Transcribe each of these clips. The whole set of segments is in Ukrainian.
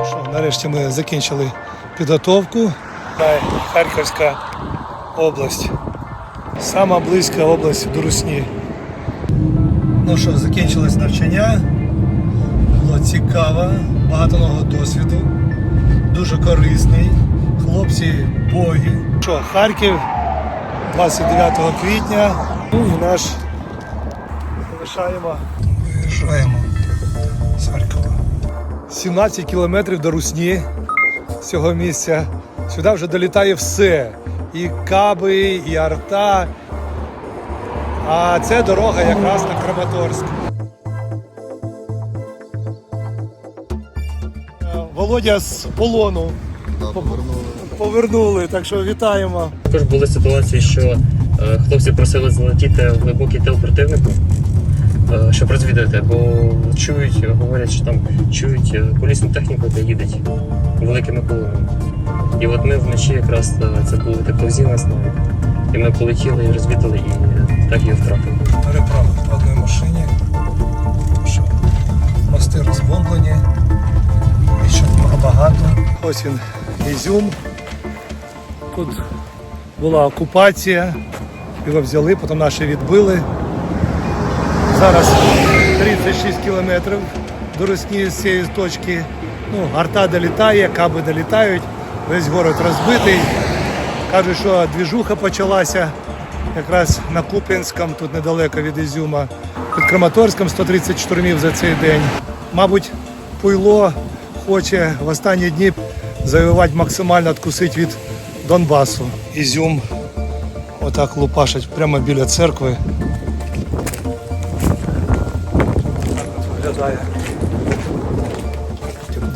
Ну нарешті ми закінчили підготовку. Харківська область. Сама близька область до Русні. Ну що, закінчилось навчання. Було цікаво, багато нового досвіду, дуже корисний. Хлопці боги. Що, Харків 29 квітня. Ну і наш залишаємо. Виїжджаємо з Харкова. 17 кілометрів до Русні з цього місця. Сюди вже долітає все. І каби, і арта. А це дорога якраз на Краматорськ. Е, Володя з полону повернули, так що вітаємо. Також були ситуації, що е, хлопці просили залетіти в глибокий тил противнику, е, щоб розвідати, бо чують, говорять, що там чують е, колісну техніку, де їдуть великими колонами. І от ми вночі якраз е, це були тепловзі нас навіть, і ми полетіли і розвідали, і так її втратили. переправи по одній машині. Що мости розбомблені, і ще багато. Ось він Ізюм. Тут була окупація, його взяли, потім наші відбили. Зараз 36 кілометрів до Росні з цієї точки. Ну, арта долітає, каби долітають, весь город розбитий. Кажуть, що двіжуха почалася якраз на Куп'янському, тут недалеко від Ізюма. Під Краматорськом 130 штурмів за цей день. Мабуть, Пуйло хоче в останні дні завоювати максимально відкусити від Донбасу. Ізюм отак лупашать прямо біля церкви. Так от виглядає.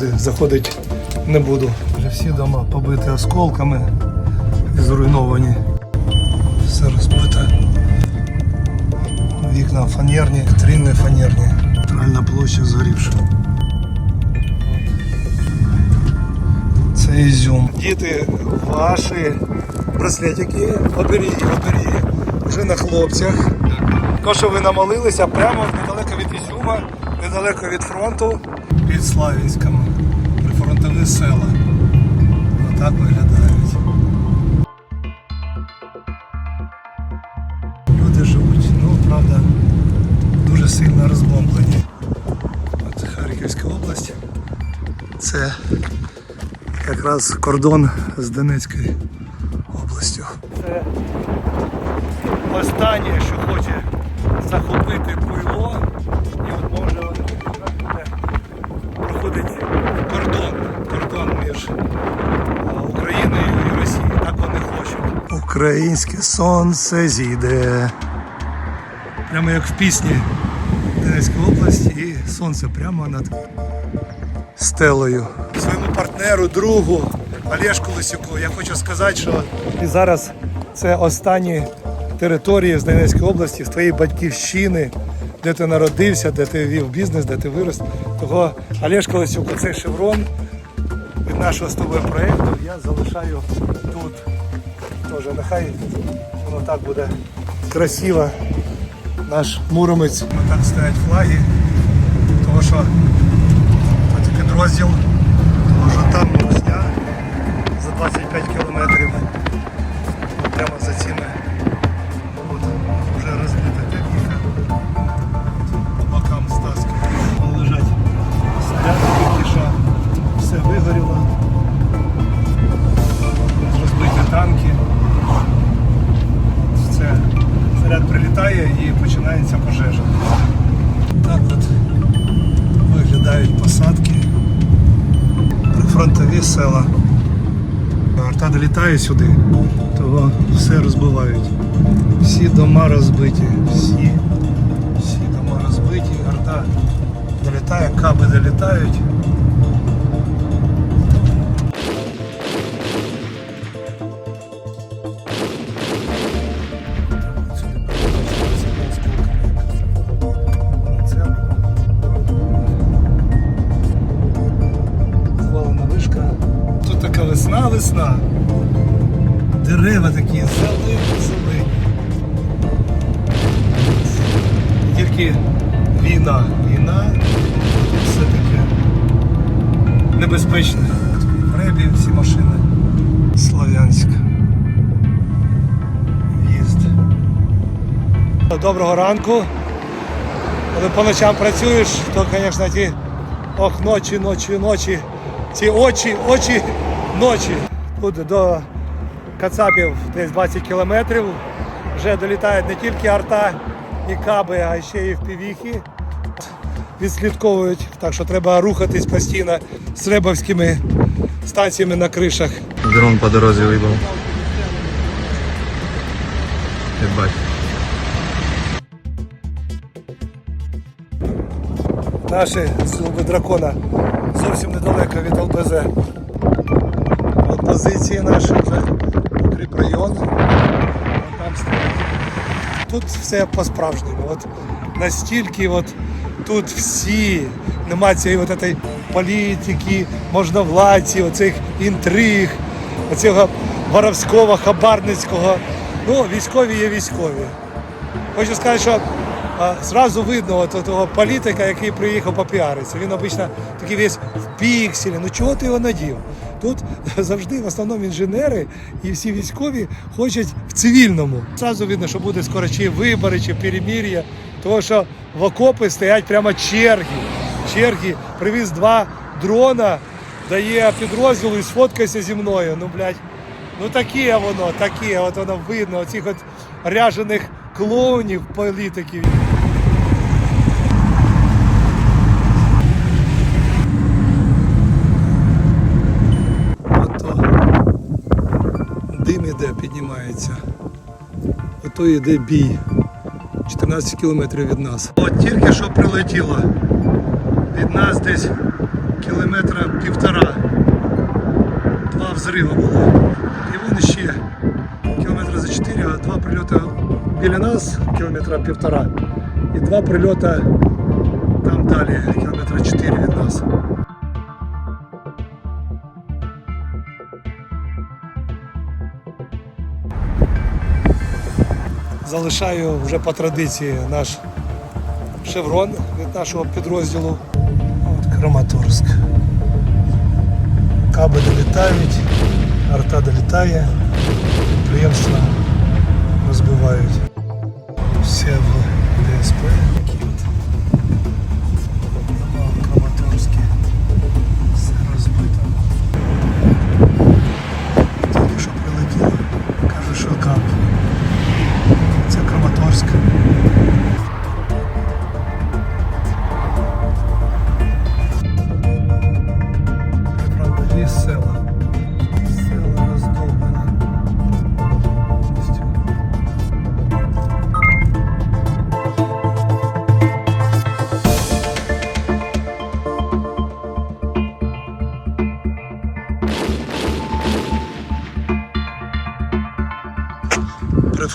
Туди заходити не буду. Вже всі дома побиті осколками і зруйновані. Все розбите. Вікна фанерні, вітрини фанерні. Центральна площа згорівша. Це ізюм. Діти ваші браслетики, оберіги, оберіги. Вже на хлопцях. То, що ви намолилися прямо недалеко від Ізюма, недалеко від фронту, під Славянськом, прифронтові села. Отак виглядають. Люди живуть, ну правда, дуже сильно розбомблені. От Харківська область. Це якраз кордон з Донецькою областю. Це останнє, що хоче захопити Пуйло, і от може от якраз буде проходить кордон, кордон між а, Україною і Росією. Так вони хочуть. Українське сонце зійде. Прямо як в пісні Донецької області і сонце прямо над стелею. Своєму партнеру, другу Олешку Лисюку, я хочу сказати, що і зараз це останні території з Донецької області, з твоєї батьківщини, де ти народився, де ти вів бізнес, де ти вирос. Того Олешка Лисюк, цей шеврон від нашого з тобою проєкту я залишаю тут. Тоже нехай воно так буде красиво. Наш муромець. Так стоять флаги, тому що тут підрозділ, що там Русня за 25 кілометрів. Прямо за цими Арта долітає сюди, то все розбивають. Всі дома розбиті. Всі, всі дома розбиті. Арта долітає, каби долітають. Небезпечне. В ребі всі машини. Слов'янськ. В'їзд. Доброго ранку. Коли по ночам працюєш, то, звісно, ті ох, ночі, ночі, ночі. Ці очі, очі, ночі. Тут до Кацапів десь 20 кілометрів. Вже долітають не тільки арта і каби, а ще й впівіхи. Відслідковують, так що треба рухатись постійно з ребовськими станціями на кришах. Дрон по дорозі вибав. Наші зуби дракона зовсім недалеко від ЛБЗ. От позиції наші вже укріпрайон. Там стоять. Тут все по-справжньому. От настільки от тут всі, нема цієї от этой політики, можновладці, оцих інтриг, оцього воровського, хабарницького. Ну, військові є військові. Хочу сказати, що а, зразу видно от, того політика, який приїхав попіаритися. Він обично такий весь в пікселі. Ну чого ти його надів? Тут завжди в основному інженери і всі військові хочуть в цивільному. Зразу видно, що буде скоро чи вибори, чи перемір'я, тому що в окопи стоять прямо черги. Черги. Привіз два дрона, дає підрозділу і сфоткайся зі мною. Ну, блядь, Ну таке воно, таке, от воно видно, оцих от ряжених клоунів, політиків. Дим іде, піднімається. Ото йде бій. 14 кілометрів від нас. От тільки що прилетіло. Від нас десь кілометра півтора два взриви було. І вон ще кілометра за 4, а два прильоти біля нас, кілометра півтора, і два прильоти там далі, кілометра 4 від нас. Залишаю вже по традиції наш шеврон від нашого підрозділу. От Краматорськ. Каби долітають, арта долітає, підприємства розбивають. Все в ДСП.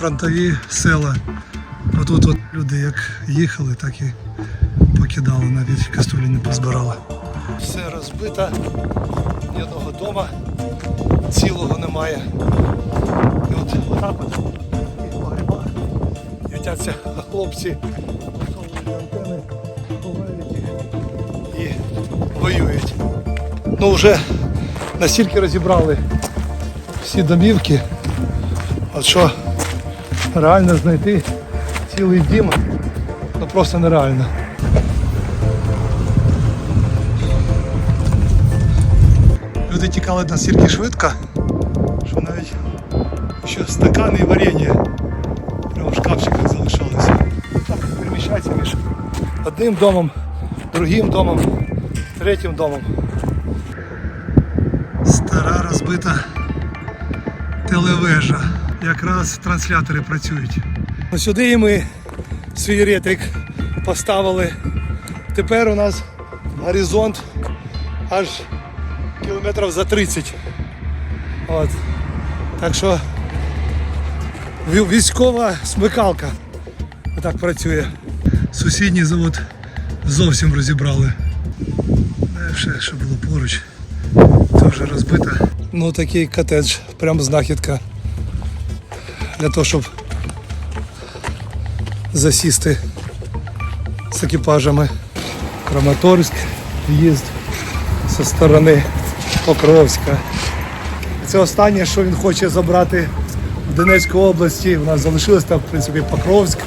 Прифронтові села. Отут от люди як їхали, так і покидали, навіть каструлі не позбирали. Все розбито, ні одного дома цілого немає. І от отак от і погребах ютяться хлопці, антени, ховають їх і воюють. Ну вже настільки розібрали всі домівки, от що реально знайти цілий дім, ну просто нереально. Люди тікали настільки швидко, що навіть ще стакани і варення прямо в шкафчиках залишалися. Так переміщаються між одним домом, другим домом, третім домом. Стара розбита телевежа. Якраз транслятори працюють. Сюди і ми свій ретрик поставили. Тепер у нас горизонт аж кілометрів за 30. От. Так що військова смикалка отак працює. Сусідній завод зовсім розібрали. Е, Ще, що було поруч, теж розбито. Ну, такий котедж, прям знахідка. Для того, щоб засісти з екіпажами. Краматорськ, в'їзд зі сторони Покровська. Це останнє, що він хоче забрати в Донецькій області. У нас залишилось там, в принципі, Покровськ,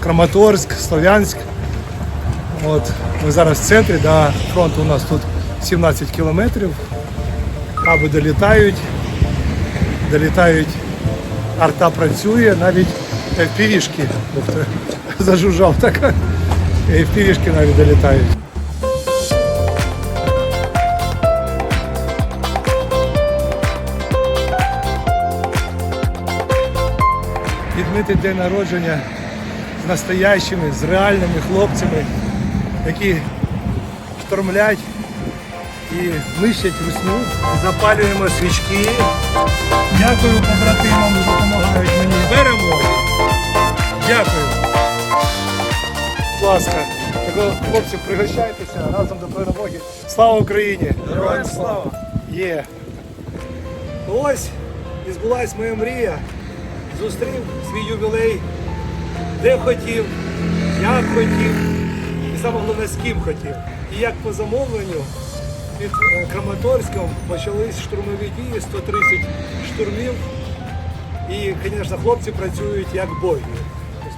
Краматорськ, Слов'янськ. От, ми зараз в центрі, до фронту у нас тут 17 кілометрів. Каби долітають, долітають, арта працює, навіть. Ух ти, зажужжав так. FPV-шки навіть долітають. Відмити день народження з настоящими, з реальними хлопцями, які штормлять і нищать русню. Запалюємо свічки. Дякую побратимам, що допомагають мені. Беремо. Дякую. Будь ласка, так, хлопці, пригощайтеся разом до перемоги. Слава Україні! Героям слава! Є. Ось і збулась моя мрія. Зустрів свій ювілей, де хотів, як хотів, і саме головне з ким хотів. І як по замовленню під е, Краматорськом почались штурмові дії, 130 штурмів. І, звісно, хлопці працюють як боги.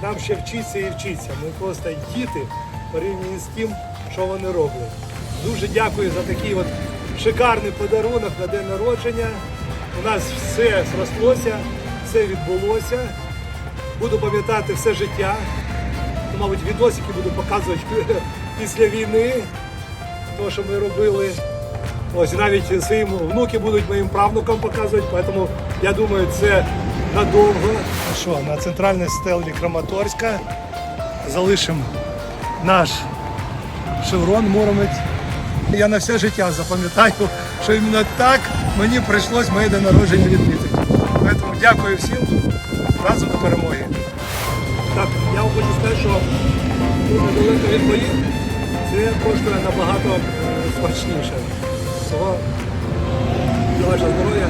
Нам ще вчитися і вчитися. Ми просто діти порівняно з тим, що вони роблять. Дуже дякую за такий от шикарний подарунок на день народження. У нас все зрослося, все відбулося. Буду пам'ятати все життя. Ну, мабуть, відосики буду показувати після війни, то, що ми робили. Ось навіть своїм внуки будуть моїм правнукам показувати, тому я думаю, це надовго. Ну що, на центральній стелі Краматорська залишимо наш шеврон Муромець. Я на все життя запам'ятаю, що іменно так мені прийшлось моє день народження відмітити. Тому дякую всім. Разом до перемоги. Так, я вам хочу сказати, що тут недалеко від боїв це коштує набагато е, смачніше. Всього вашого здоров'я.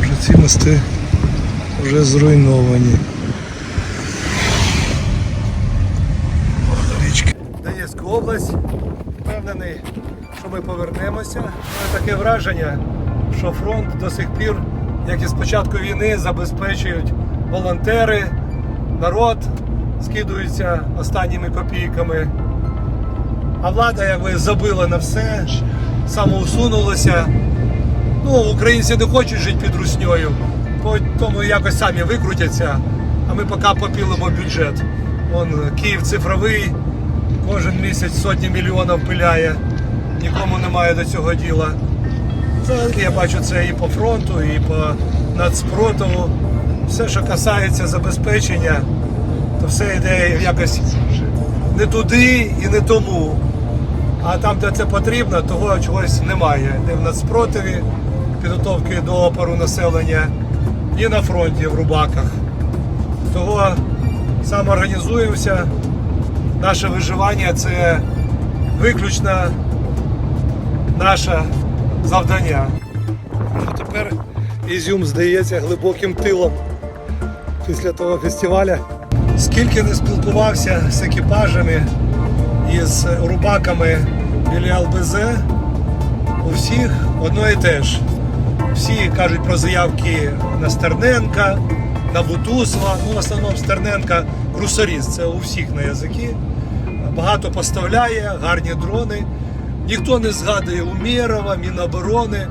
Вже ці мости вже зруйновані. Річки. Донецька область. Впевнений, що ми повернемося. У таке враження, що фронт до сих пір, як і з початку війни, забезпечують волонтери, народ скидується останніми копійками. А влада, якби забила на все, самоусунулася. Ну, українці не хочуть жити під русньою, тому якось самі викрутяться, а ми поки попілимо бюджет. Вон Київ цифровий, кожен місяць сотні мільйонів пиляє, нікому немає до цього діла. Я бачу це і по фронту, і по нацпротиву. Все, що касається забезпечення, то все йде якось не туди і не тому. А там, де це потрібно, того чогось немає. Не в нацпротиві, підготовки до опору населення, і на фронті в Рубаках. Того самоорганізуємося. Наше виживання це виключно наше завдання. Ну, тепер Ізюм здається глибоким тилом після того фестиваля. Скільки не спілкувався з екіпажами і з рубаками біля ЛБЗ, у всіх одно і те ж. Всі кажуть про заявки на Стерненка, на Бутусова, ну в основному Стерненка русоріз, це у всіх на язики. Багато поставляє, гарні дрони. Ніхто не згадує Умєрова, Міноборони.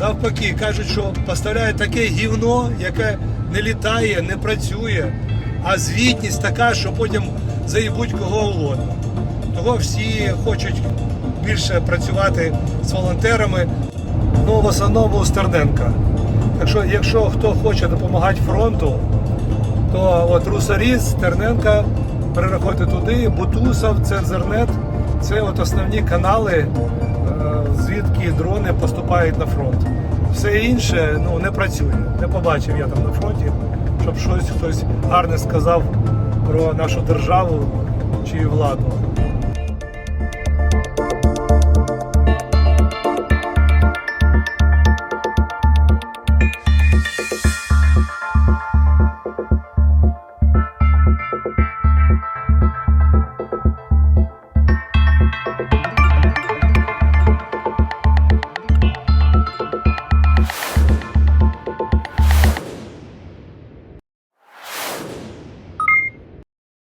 Навпаки, кажуть, що поставляє таке гівно, яке не літає, не працює, а звітність така, що потім заїбуть кого угодно. Того всі хочуть більше працювати з волонтерами. Ну, в основному Стерненка. Так що, якщо хто хоче допомагати фронту, то от Русаріс, Стерненка, переходьте туди, Бутусов, Цензернет. Це от основні канали, е, звідки дрони поступають на фронт. Все інше ну, не працює. Не побачив я там на фронті, щоб щось хтось гарне сказав про нашу державу чи владу.